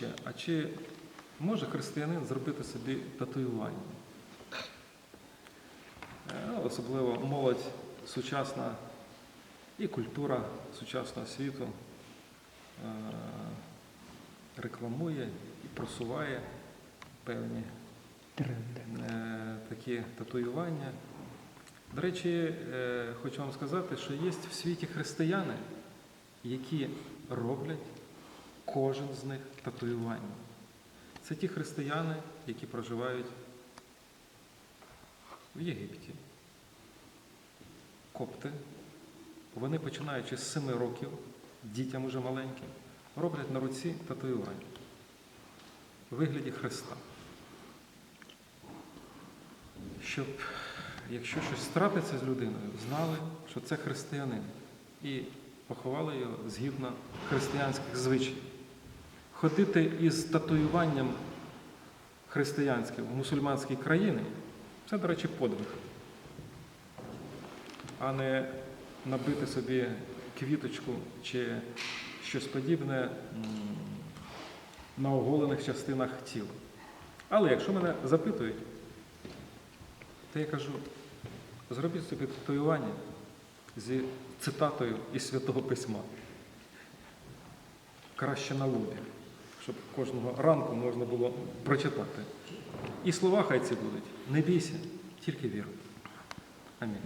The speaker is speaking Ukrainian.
ще, а чи може християнин зробити собі татуювання? Е, Особливо молодь сучасна і культура сучасного світу е, рекламує і просуває певні е, такі татуювання. До речі, хочу вам сказати, що є в світі християни, які роблять кожен з них татуювання. Це ті християни, які проживають в Єгипті. Копти. Вони, починаючи з 7 років, дітям уже маленьким, роблять на руці татуювання у вигляді Христа щоб, якщо щось трапиться з людиною, знали, що це християнин, і поховали його згідно християнських звичаїв. Ходити із татуюванням християнським в мусульманській країні це, до речі, подвиг, а не набити собі квіточку чи щось подібне на оголених частинах тіла. Але якщо мене запитують, то я кажу, зробіть собі татуювання зі цитатою із Святого Письма. Краще на лобі, щоб кожного ранку можна було прочитати. І слова хай ці будуть. Не бійся, тільки віруй. Амінь.